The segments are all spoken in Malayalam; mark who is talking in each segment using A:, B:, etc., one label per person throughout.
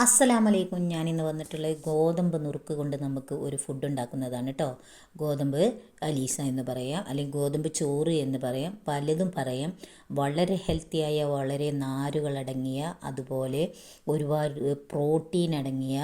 A: അസ്സലാമലൈക്കും. ഞാൻ ഇന്ന് വന്നിട്ടുള്ള ഗോതമ്പ് നുറുക്ക് കൊണ്ട് നമുക്ക് ഒരു ഫുഡ് ഉണ്ടാക്കുന്നതാണ് കേട്ടോ ഗോതമ്പ് അലീസ എന്ന് പറയാം അല്ലെങ്കിൽ ഗോതമ്പ് ചോറ് എന്ന് പറയാം പലതും പറയാം. വളരെ ഹെൽത്തിയായ വളരെ നാരുകളടങ്ങിയ അതുപോലെ ഒരുപാട് പ്രോട്ടീൻ അടങ്ങിയ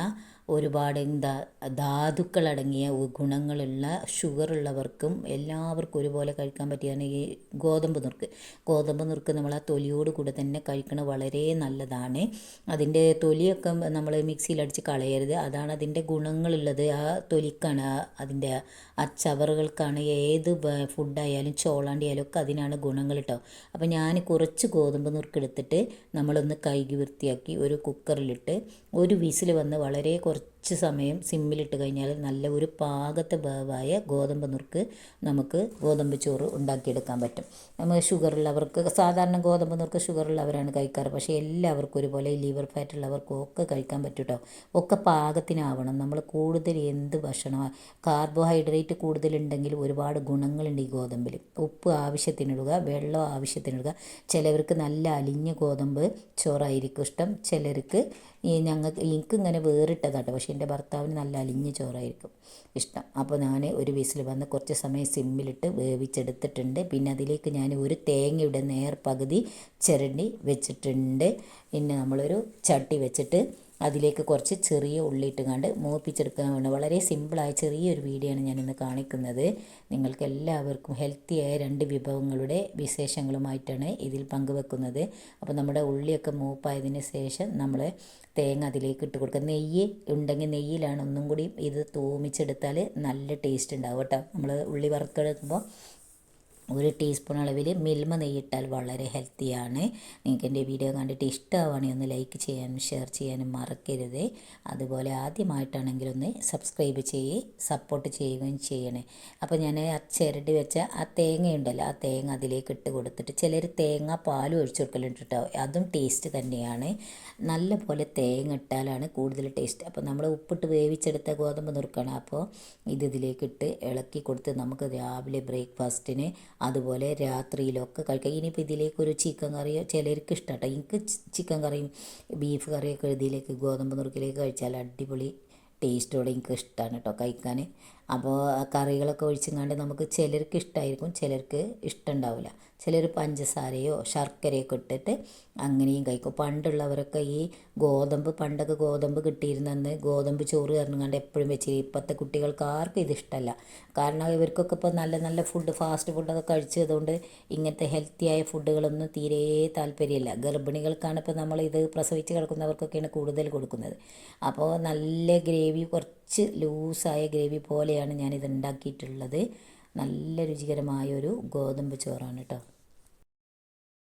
A: ഒരുപാട് എന്താ ധാതുക്കളടങ്ങിയ ഗുണങ്ങളുള്ള ഷുഗർ ഉള്ളവർക്കും എല്ലാവർക്കും ഒരുപോലെ കഴിക്കാൻ പറ്റിയതാണ് ഈ ഗോതമ്പ് നുറുക്ക്. ഗോതമ്പ് നുറുക്ക് നമ്മൾ ആ തൊലിയോട് കൂടെ തന്നെ കഴിക്കുന്നത് വളരെ നല്ലതാണ്. അതിന്റെ തൊലിയൊക്കെ നമ്മൾ മിക്സിയിലടിച്ച് കളയരുത്. അതാണ് അതിന്റെ ഗുണങ്ങളുള്ളത്. ആ തൊലിക്കാണ് അതിന്റെ ആ ചവറുകൾക്കാണ് ഏത് ഫുഡായാലും ചോളാണ്ടിയാലും ഒക്കെ അതിനാണ് ഗുണങ്ങൾ കേട്ടോ അപ്പോൾ ഞാൻ കുറച്ച് ഗോതമ്പ് നുറുക്കെടുത്തിട്ട് നമ്മളൊന്ന് കൈകി വൃത്തിയാക്കി ഒരു കുക്കറിലിട്ട് ഒരു വിസിൽ വന്ന് വളരെ കുറച്ച് സമയം സിമ്മിലിട്ട് കഴിഞ്ഞാൽ നല്ല ഒരു പാകത്തെ വേവായ ഗോതമ്പ് നുറുക്ക് നമുക്ക് ഗോതമ്പ് ചോറ് ഉണ്ടാക്കിയെടുക്കാൻ പറ്റും. നമ്മൾ ഷുഗറുള്ളവർക്ക് സാധാരണ ഗോതമ്പ് നുറുക്ക് ഷുഗറുള്ളവരാണ് കഴിക്കാറ്. പക്ഷേ എല്ലാവർക്കും ഒരുപോലെ ലിവർ ഫാറ്റ് ഉള്ളവർക്കും ഒക്കെ കഴിക്കാൻ പറ്റും കേട്ടോ ഒക്കെ പാകത്തിനാവണം. നമ്മൾ കൂടുതൽ എന്ത് ഭക്ഷണം കാർബോഹൈഡ്രേറ്റ് കൂടുതലുണ്ടെങ്കിൽ ഒരുപാട് ഗുണങ്ങളുണ്ട് ഈ ഗോതമ്പിൽ. ഉപ്പ് ആവശ്യത്തിനിടുക വെള്ളം ആവശ്യത്തിനിടുക. ചിലവർക്ക് നല്ല അലിഞ്ഞ ഗോതമ്പ് ചോറായിരിക്കും ഇഷ്ടം. ചിലർക്ക് ഈ ഞങ്ങൾക്ക് എനിക്കിങ്ങനെ വേറിട്ടതാട്ടോ. പക്ഷേ എന്റെ ഭർത്താവിന് നല്ല അലിഞ്ഞ ചോറായിരിക്കും. ഇഷ്ടം. അപ്പോൾ ഞാൻ ഒരു വിസിൽ വന്ന് കുറച്ച് സമയം സിമ്മിലിട്ട് വേവിച്ചെടുത്തിട്ടുണ്ട്. പിന്നെ അതിലേക്ക് ഞാൻ ഒരു തേങ്ങയുടെ നേർ പകുതി ചിരണ്ടി വെച്ചിട്ടുണ്ട്. പിന്നെ നമ്മളൊരു ചട്ടി വെച്ചിട്ട് അതിലേക്ക് കുറച്ച് ചെറിയ ഉള്ളി ഇട്ടുകൊണ്ട് മൂപ്പിച്ചെടുക്കാൻ വേണ്ടി വളരെ സിമ്പിളായ ചെറിയൊരു വീഡിയോ ആണ് ഞാനിന്ന് കാണിക്കുന്നത്. നിങ്ങൾക്ക് എല്ലാവർക്കും ഹെൽത്തിയായ രണ്ട് വിഭവങ്ങളുടെ വിശേഷങ്ങളുമായിട്ടാണ് ഇതിൽ പങ്കുവെക്കുന്നത്. അപ്പോൾ നമ്മുടെ ഉള്ളിയൊക്കെ മൂപ്പായതിന് ശേഷം നമ്മൾ തേങ്ങ അതിലേക്ക് ഇട്ട് കൊടുക്കുക. നെയ്യ് ഉണ്ടെങ്കിൽ നെയ്യിലാണ് ഒന്നും കൂടി ഇത് തൂമിച്ചെടുത്താൽ നല്ല ടേസ്റ്റ് ഉണ്ടാവും കേട്ടോ. നമ്മൾ ഉള്ളി വറുത്തെടുക്കുമ്പോൾ ഒരു ടീസ്പൂൺ അളവിൽ മിൽമ നെയ്യിട്ടാൽ വളരെ ഹെൽത്തിയാണ് നിങ്ങൾക്ക് എന്റെ വീഡിയോ കണ്ടിട്ട് ഇഷ്ടമാവുകയാണെങ്കിൽ ഒന്ന് ലൈക്ക് ചെയ്യാനും ഷെയർ ചെയ്യാനും മറക്കരുത്. അതുപോലെ ആദ്യമായിട്ടാണെങ്കിൽ ഒന്ന് സബ്സ്ക്രൈബ് ചെയ്യ് സപ്പോർട്ട് ചെയ്യുകയും ചെയ്യണേ. അപ്പോൾ ഞാൻ ആ ചിരടി വെച്ച ആ തേങ്ങയുണ്ടല്ലോ ആ തേങ്ങ അതിലേക്ക് ഇട്ട് കൊടുത്തിട്ട് ചിലർ തേങ്ങ പാലും ഒഴിച്ചു കൊടുക്കലുണ്ട് കേട്ടോ. അതും ടേസ്റ്റ് തന്നെയാണ്. നല്ല പോലെ തേങ്ങ ഇട്ടാലാണ് കൂടുതൽ ടേസ്റ്റ് അപ്പോൾ നമ്മൾ ഉപ്പിട്ട് വേവിച്ചെടുത്ത ഗോതമ്പ് നുറുക്കണം. അപ്പോൾ ഇത് ഇതിലേക്ക് ഇട്ട് ഇളക്കി കൊടുത്ത് നമുക്ക് രാവിലെ ബ്രേക്ക്ഫാസ്റ്റിന് അതുപോലെ രാത്രിയിലൊക്കെ കഴിക്കുക ഇനിയിപ്പോൾ ഇതിലേക്ക് ഒരു ചിക്കൻ കറിയോ ചിലർക്ക് ഇഷ്ടമാട്ടോ എനിക്ക് ചിക്കൻ കറിയും ബീഫ് കറിയൊക്കെ ഇതിലേക്ക് ഗോതമ്പ് നുറുക്കിലേക്ക് കഴിച്ചാൽ അടിപൊളി ടേസ്റ്റോടെ എനിക്ക് ഇഷ്ടമാണ് കേട്ടോ കഴിക്കാൻ അപ്പോൾ കറികളൊക്കെ ഒഴിച്ചെങ്ങാണ്ട് നമുക്ക് ചിലർക്ക് ഇഷ്ടമായിരിക്കും ചിലർക്ക് ഇഷ്ടമുണ്ടാവില്ല ചിലർ പഞ്ചസാരയോ ശർക്കരയൊക്കെ ഇട്ടിട്ട് അങ്ങനെയും കഴിക്കും. പണ്ടുള്ളവരൊക്കെ ഈ ഗോതമ്പ് പണ്ടൊക്കെ ഗോതമ്പ് കിട്ടിയിരുന്നെന്ന് ഗോതമ്പ് ചോറ് കറങ്ങാണ്ട് എപ്പോഴും വെച്ച് ഇപ്പോഴത്തെ കുട്ടികൾക്ക് ആർക്കും ഇതിഷ്ടമല്ല കാരണം ഇവർക്കൊക്കെ ഇപ്പോൾ നല്ല നല്ല ഫുഡ് ഫാസ്റ്റ് ഫുഡൊക്കെ കഴിച്ചതുകൊണ്ട് ഇങ്ങനത്തെ ഹെൽത്തിയായ ഫുഡുകളൊന്നും തീരെ താല്പര്യമില്ല ഗർഭിണികൾക്കാണ് ഇപ്പോൾ നമ്മൾ പ്രസവിച്ച് കിടക്കുന്നവർക്കൊക്കെയാണ് കൂടുതൽ കൊടുക്കുന്നത്. അപ്പോൾ നല്ല ഗ്രേവി കുറച്ച് ലൂസായ ഗ്രേവി പോലെയാണ് ഞാനിത് ഉണ്ടാക്കിയിട്ടുള്ളത്. നല്ല രുചികരമായ ഒരു ഗോതമ്പ് ചോറാണ് കേട്ടോ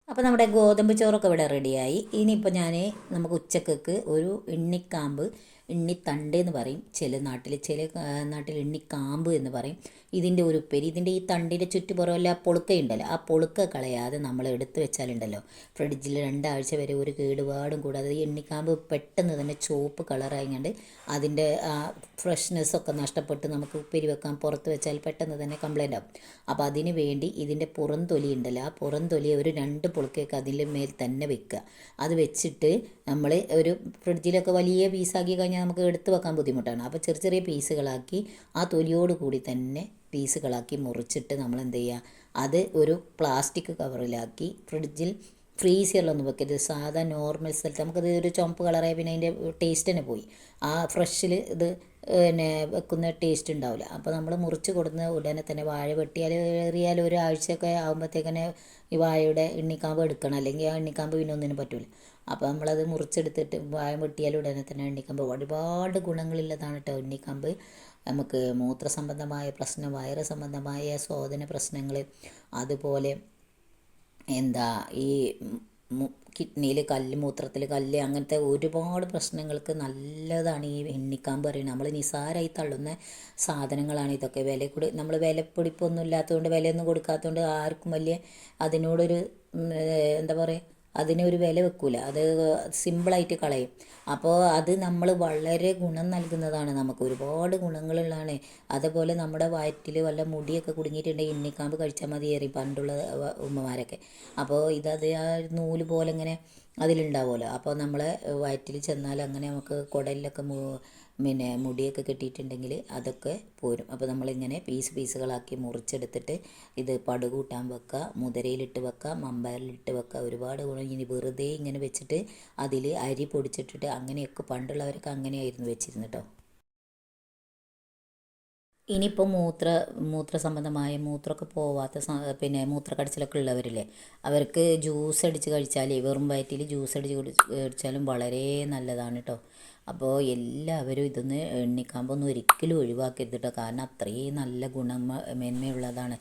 A: അപ്പോൾ നമ്മുടെ ഗോതമ്പ് ചോറൊക്കെ ഇവിടെ റെഡിയായി ഇനിയിപ്പോൾ ഞാൻ നമുക്ക് ഉച്ചക്കൊക്കെ ഒരു എണ്ണിക്കാമ്പ് എണ്ണിത്തണ്ട് എന്ന് പറയും. ചില നാട്ടിൽ ചില നാട്ടിൽ എണ്ണിക്കാമ്പ് എന്ന് പറയും. ഇതിന്റെ ഒരു ഉപ്പേരി ഇതിന്റെ ഈ തണ്ടിന്റെ ചുറ്റുപുറമല്ല ആ പൊളുക്കയുണ്ടല്ലോ. ആ പൊളുക്ക കളയാതെ നമ്മൾ എടുത്തു വെച്ചാലുണ്ടല്ലോ. ഫ്രിഡ്ജിൽ രണ്ടാഴ്ച വരെ ഒരു കേടുപാടും കൂടാതെ ഈ എണ്ണിക്കാമ്പ് പെട്ടെന്ന് തന്നെ ചുവപ്പ് കളറായിങ്ങണ്ട് അതിന്റെ ആ ഫ്രഷ്നെസ്സൊക്കെ നഷ്ടപ്പെട്ട് നമുക്ക് ഉപ്പേരി വെക്കാൻ പുറത്ത് വെച്ചാൽ പെട്ടെന്ന് തന്നെ കംപ്ലൈന്റ് ആവും. അപ്പോൾ അതിന് വേണ്ടി ഇതിന്റെ പുറം തൊലി ഉണ്ടല്ലോ. ആ പുറം തൊലി ഒരു രണ്ട് പൊളുക്കയൊക്കെ അതിന്റെ മേൽ തന്നെ വെക്കുക. അത് വെച്ചിട്ട് നമ്മൾ ഒരു ഫ്രിഡ്ജിലൊക്കെ വലിയ പീസാക്കി കഴിഞ്ഞാൽ നമുക്ക് എടുത്തു വെക്കാൻ ബുദ്ധിമുട്ടാണ്. അപ്പോൾ ചെറിയ ചെറിയ പീസുകളാക്കി ആ തൊലിയോട് കൂടി തന്നെ പീസുകളാക്കി മുറിച്ചിട്ട് നമ്മൾ എന്ത് ചെയ്യുക അത് ഒരു പ്ലാസ്റ്റിക് കവറിലാക്കി ഫ്രിഡ്ജിൽ ഫ്രീസറിലൊന്നും വെക്കരുത്. സാധാ നോർമൽ സ്ഥലത്ത് നമുക്കത് ഒരു ചുമപ്പ് കളറായി പിന്നെ അതിന്റെ ടേസ്റ്റ് തന്നെ പോയി. ആ ഫ്രഷിൽ ഇത് പിന്നെ വെക്കുന്ന ടേസ്റ്റ് ഉണ്ടാവില്ല. അപ്പോൾ നമ്മൾ മുറിച്ച് കൊടുക്കുന്ന ഉടനെ തന്നെ വാഴ വെട്ടിയാൽ ഏറിയാൽ ഒരാഴ്ചയൊക്കെ ആകുമ്പോഴത്തേക്കന്നെ ഈ വാഴയുടെ എണ്ണിക്കാമ്പ് എടുക്കണം. അല്ലെങ്കിൽ ആ എണ്ണിക്കാമ്പ് പിന്നെ ഒന്നിനും പറ്റില്ല അപ്പോൾ നമ്മളത് മുറിച്ചെടുത്തിട്ട് വാഴ വെട്ടിയാൽ ഉടനെ തന്നെ എണ്ണിക്കാമ്പ് ഒരുപാട് ഗുണങ്ങളുള്ളതാണ് കേട്ടോ എണ്ണിക്കാമ്പ്. നമുക്ക് മൂത്ര സംബന്ധമായ പ്രശ്നം വയറ് സംബന്ധമായ ശോധന പ്രശ്നങ്ങൾ അതുപോലെ എന്താ ഈ കിഡ്നിയിൽ കല്ല് മൂത്രത്തിൽ കല്ല് അങ്ങനത്തെ ഒരുപാട് പ്രശ്നങ്ങൾക്ക് നല്ലതാണ് ഈ എണ്ണിക്കാമ്പ് പറയുന്നത്. നമ്മൾ നിസാരമായി തള്ളുന്ന സാധനങ്ങളാണ് ഇതൊക്കെ. വില കൂടി നമ്മൾ വിലപ്പിടിപ്പൊന്നും ഇല്ലാത്തതുകൊണ്ട് വിലയൊന്നും കൊടുക്കാത്തതുകൊണ്ട് ആർക്കും വലിയ അതിനോടൊരു എന്താ പറയുക അതിനൊരു വില വെക്കൂല. അത് സിമ്പിളായിട്ട് കളയും. അപ്പോൾ അത് നമ്മൾ വളരെ ഗുണം നൽകുന്നതാണ് നമുക്ക്. ഒരുപാട് ഗുണങ്ങളുള്ളതാണ്. അതുപോലെ നമ്മുടെ വയറ്റിൽ വല്ല മുടിയൊക്കെ കുടുങ്ങിയിട്ടുണ്ടെങ്കിൽ ഇന്നിക്കാമ്പ് കഴിച്ചാൽ മതിയേറി പണ്ടുള്ള ഉമ്മമാരൊക്കെ. അപ്പോൾ ഇതത് ആ നൂൽ പോലെ ഇങ്ങനെ അതിലുണ്ടാവുമല്ലോ. അപ്പോൾ നമ്മളെ വയറ്റിൽ ചെന്നാൽ അങ്ങനെ നമുക്ക് കുടലിലൊക്കെ മു പിന്നെ മുടിയൊക്കെ കെട്ടിയിട്ടുണ്ടെങ്കിൽ അതൊക്കെ പോരും. അപ്പോൾ നമ്മളിങ്ങനെ പീസ് പീസുകളാക്കി മുറിച്ചെടുത്തിട്ട് ഇത് പടുകൂട്ടാൻ വെക്കുക മുതിരയിലിട്ട് വെക്കുക മമ്പയറിലിട്ട് വെക്കുക. ഒരുപാട് ഗുണം. ഇനി വെറുതെ ഇങ്ങനെ വെച്ചിട്ട് അതിൽ അരി പൊടിച്ചിട്ടിട്ട് അങ്ങനെയൊക്കെ പണ്ടുള്ളവരൊക്കെ അങ്ങനെയായിരുന്നു വെച്ചിരുന്നത് കേട്ടോ. ഇനിയിപ്പോൾ മൂത്ര മൂത്ര സംബന്ധമായ മൂത്രമൊക്കെ പോവാത്ത പിന്നെ മൂത്രക്കടച്ചിലൊക്കെ ഉള്ളവരില്ലേ അവർക്ക് ജ്യൂസ് അടിച്ച് കഴിച്ചാൽ വെറും വയറ്റിൽ ജ്യൂസ് അടിച്ച് കുടി- കഴിച്ചാലും വളരെ നല്ലതാണ് കേട്ടോ അപ്പോൾ എല്ലാവരും ഇതൊന്ന് എണ്ണിക്കാമ്പൊന്നും ഒരിക്കലും ഒഴിവാക്കരുത് കേട്ടോ കാരണം അത്രയും നല്ല ഗുണ മേന്മയുള്ളതാണ്.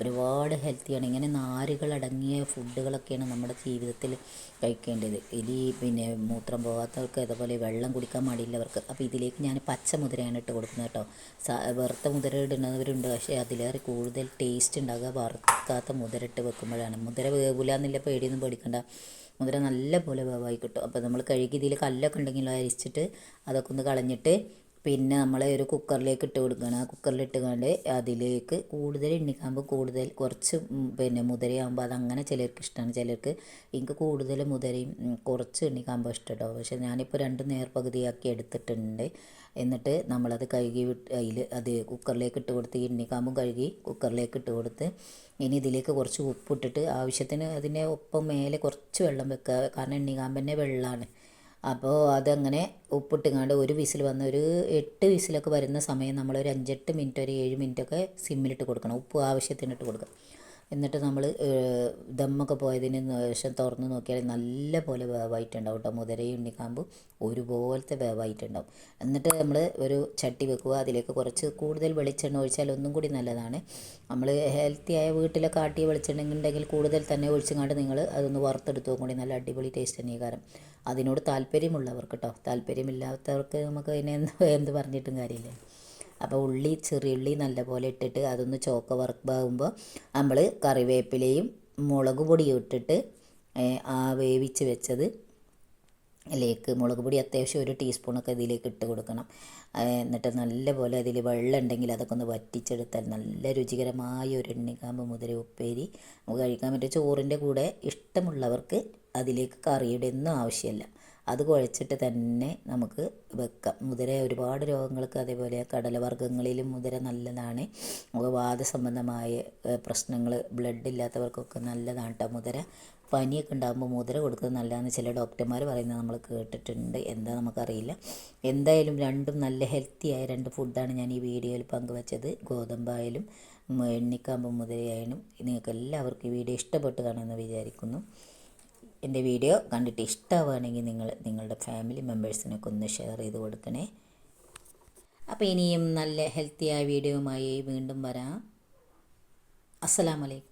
A: ഒരുപാട് ഹെൽത്തിയാണ് ഇങ്ങനെ നാരുകളടങ്ങിയ ഫുഡുകളൊക്കെയാണ് നമ്മുടെ ജീവിതത്തിൽ കഴിക്കേണ്ടത്. ഇനി പിന്നെ മൂത്രം പോകാത്തവർക്ക് അതുപോലെ വെള്ളം കുടിക്കാൻ മടിയില്ലവർക്ക് അപ്പോൾ ഇതിലേക്ക് ഞാൻ പച്ച മുതിരയാണ് ഇട്ട് കൊടുക്കുന്നത് കേട്ടോ വറുത്ത മുതിര ഇടുന്നവരുണ്ട്. പക്ഷേ അതിലേറെ കൂടുതൽ ടേസ്റ്റ് ഉണ്ടാകുക വറുക്കാത്ത മുതിര ഇട്ട് വെക്കുമ്പോഴാണ്. മുതിര വേവില്ല എന്നുള്ള പേടിയൊന്നും പേടിക്കണ്ട. മുതിര നല്ല പോലെ വേവായി കിട്ടും. അപ്പോൾ നമ്മൾ കഴുകി ഇതിൽ കല്ലൊക്കെ ഉണ്ടെങ്കിൽ അരിച്ചിട്ട് അതൊക്കെ ഒന്ന് കളഞ്ഞിട്ട് പിന്നെ നമ്മൾ ഒരു കുക്കറിലേക്ക് ഇട്ട് കൊടുക്കണം. ആ കുക്കറിലിട്ട് കണ്ട് അതിലേക്ക് കൂടുതൽ എണ്ണിക്കാകുമ്പോൾ കൂടുതൽ കുറച്ച് പിന്നെ മുതിരയാകുമ്പോൾ അതങ്ങനെ ചിലർക്ക് ഇഷ്ടമാണ് ചിലർക്ക് എനിക്ക് കൂടുതൽ മുതിരയും കുറച്ച് എണ്ണിക്കാകുമ്പോൾ ഇഷ്ടം കേട്ടോ പക്ഷേ ഞാനിപ്പോൾ രണ്ട് നേർപകുതിയാക്കി എടുത്തിട്ടുണ്ട്. എന്നിട്ട് നമ്മളത് കഴുകി വിട്ട് അതിൽ അത് കുക്കറിലേക്ക് ഇട്ട് കൊടുത്ത് ഈ എണ്ണിക്കാമ്പും കഴുകി കുക്കറിലേക്ക് ഇട്ട് കൊടുത്ത് ഇനി ഇതിലേക്ക് കുറച്ച് ഉപ്പിട്ടിട്ട് ആവശ്യത്തിന് അതിന്റെ ഒപ്പം മേലെ കുറച്ച് വെള്ളം വെക്കുക കാരണം എണ്ണിക്കാമ്പന്നെ വെള്ളമാണ് അപ്പോൾ അതങ്ങനെ ഉപ്പിട്ടുങ്ങാണ്ട് ഒരു വിസിൽ വന്ന് ഒരു എട്ട് വിസിലൊക്കെ വരുന്ന സമയം നമ്മൾ ഒരു അഞ്ചെട്ട് മിനിറ്റ് ഒരു ഏഴ് മിനിറ്റൊക്കെ സിമ്മിലിട്ട് കൊടുക്കണം. ഉപ്പ് ആവശ്യത്തിന് ഇട്ട് കൊടുക്കുക. എന്നിട്ട് നമ്മൾ ദമ്മൊക്കെ പോയതിന് ശേഷം തുറന്ന് നോക്കിയാൽ നല്ല പോലെ വേവായിട്ടുണ്ടാവും കേട്ടോ. മുതിരയും ഉണ്ണിക്കാമ്പും ഒരുപോലത്തെ വേവായിട്ടുണ്ടാവും. എന്നിട്ട് നമ്മൾ ഒരു ചട്ടി വെക്കുക. അതിലേക്ക് കുറച്ച് കൂടുതൽ വെളിച്ചെണ്ണ ഒഴിച്ചാൽ ഒന്നും കൂടി നല്ലതാണ്. നമ്മൾ ഹെൽത്തിയായ വീട്ടിലൊക്കെ ആട്ടിയ വെളിച്ചെണ്ണ ഉണ്ടെങ്കിൽ കൂടുതൽ തന്നെ ഒഴിച്ചുകൊണ്ട് നിങ്ങൾ അതൊന്ന് വറുത്തെടുത്തു കൂടി നല്ല അടിപൊളി ടേസ്റ്റ് തന്നെ കാരണം അതിനോട് താല്പര്യമുള്ളവർക്ക് കേട്ടോ താല്പര്യമില്ലാത്തവർക്ക് നമുക്ക് അതിനെ എന്ത് പറഞ്ഞിട്ടും കാര്യമില്ല. അപ്പോൾ ഉള്ളി ചെറിയുള്ളി നല്ലപോലെ ഇട്ടിട്ട് അതൊന്ന് ചോക്ക വറുപ്പാകുമ്പോൾ നമ്മൾ കറിവേപ്പിലയും മുളക് പൊടിയും ഇട്ടിട്ട് ആ വേവിച്ച് വെച്ചത് ലേക്ക് മുളക് പൊടി അത്യാവശ്യം ഒരു ടീസ്പൂണൊക്കെ ഇതിലേക്ക് ഇട്ട് കൊടുക്കണം. എന്നിട്ട് നല്ലപോലെ അതിൽ വെള്ളം ഉണ്ടെങ്കിൽ അതൊക്കെ ഒന്ന് വറ്റിച്ചെടുത്താൽ നല്ല രുചികരമായ ഒരു എണ്ണിക്കാമ്പ് മുതിര ഉപ്പേരി നമുക്ക് കഴിക്കാൻ പറ്റും. ചോറിന്റെ കൂടെ ഇഷ്ടമുള്ളവർക്ക് അതിലേക്ക് കറിയുടെ ആവശ്യമില്ല. അത് കുഴച്ചിട്ട് തന്നെ നമുക്ക് വെക്കാം. മുതിര ഒരുപാട് രോഗങ്ങൾക്ക് അതേപോലെ കടലവർഗങ്ങളിലും മുതിര നല്ലതാണ്. നമുക്ക് വാദസംബന്ധമായ പ്രശ്നങ്ങൾ ബ്ലഡ് ഇല്ലാത്തവർക്കൊക്കെ നല്ലതാണ് കേട്ടോ മുതിര. പനിയൊക്കെ ഉണ്ടാകുമ്പോൾ മുതിര കൊടുക്കുന്നത് നല്ലതാണെന്ന് ചില ഡോക്ടർമാർ പറയുന്നത് നമ്മൾ കേട്ടിട്ടുണ്ട്. എന്താ നമുക്കറിയില്ല. എന്തായാലും രണ്ടും നല്ല ഹെൽത്തിയായ രണ്ട് ഫുഡാണ് ഞാൻ ഈ വീഡിയോയിൽ പങ്കുവച്ചത്. ഗോതമ്പായാലും എണ്ണിക്കാമ്പും മുതിരയായാലും. നിങ്ങൾക്ക് എല്ലാവർക്കും ഈ വീഡിയോ ഇഷ്ടപ്പെട്ട് കാണുമെന്ന് വിചാരിക്കുന്നു. എന്റെ വീഡിയോ കണ്ടിട്ട് ഇഷ്ടമാവുകയാണെങ്കിൽ നിങ്ങൾ നിങ്ങളുടെ ഫാമിലി മെമ്പേഴ്സിനൊക്കെ ഒന്ന് ഷെയർ ചെയ്ത് കൊടുക്കണേ. അപ്പോൾ ഇനിയും നല്ല ഹെൽത്തിയായ വീഡിയോയുമായി വീണ്ടും വരാം. അസ്സലാമലൈക്കും